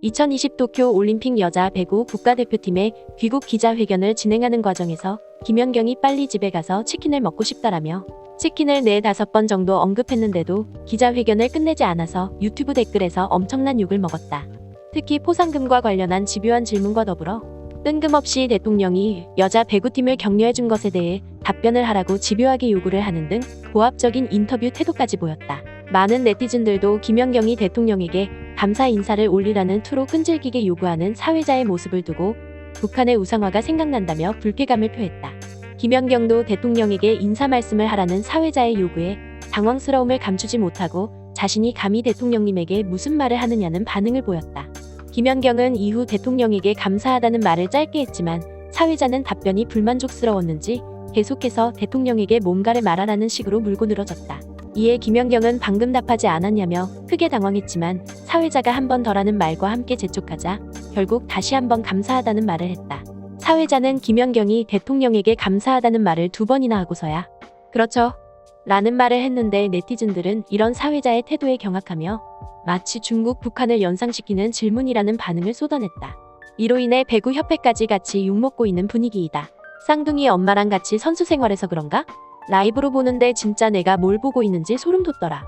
2020 도쿄 올림픽 여자 배구 국가대표팀의 귀국 기자회견을 진행하는 과정에서 김연경이 빨리 집에 가서 치킨을 먹고 싶다라며 치킨을 네 다섯 번 정도 언급했는데도 기자회견을 끝내지 않아서 유튜브 댓글에서 엄청난 욕을 먹었다. 특히 포상금과 관련한 집요한 질문과 더불어 뜬금없이 대통령이 여자 배구팀을 격려해준 것에 대해 답변을 하라고 집요하게 요구를 하는 등 고압적인 인터뷰 태도까지 보였다. 많은 네티즌들도 김연경이 대통령에게 감사 인사를 올리라는 투로 끈질기게 요구하는 사회자의 모습을 두고 북한의 우상화가 생각난다며 불쾌감을 표했다. 김연경도 대통령에게 인사 말씀을 하라는 사회자의 요구에 당황스러움을 감추지 못하고 자신이 감히 대통령님에게 무슨 말을 하느냐는 반응을 보였다. 김연경은 이후 대통령에게 감사하다는 말을 짧게 했지만 사회자는 답변이 불만족스러웠는지 계속해서 대통령에게 뭔가를 말하라는 식으로 물고 늘어졌다. 이에 김연경은 방금 답하지 않았냐며 크게 당황했지만 사회자가 한 번 더라는 말과 함께 재촉하자 결국 다시 한 번 감사하다는 말을 했다. 사회자는 김연경이 대통령에게 감사하다는 말을 두 번이나 하고서야 그렇죠. 라는 말을 했는데 네티즌들은 이런 사회자의 태도에 경악하며 마치 중국 북한을 연상시키는 질문이라는 반응을 쏟아냈다. 이로 인해 배구협회까지 같이 욕먹고 있는 분위기이다. 쌍둥이 엄마랑 같이 선수 생활해서 그런가? 라이브로 보는데 진짜 내가 뭘 보고 있는지 소름 돋더라.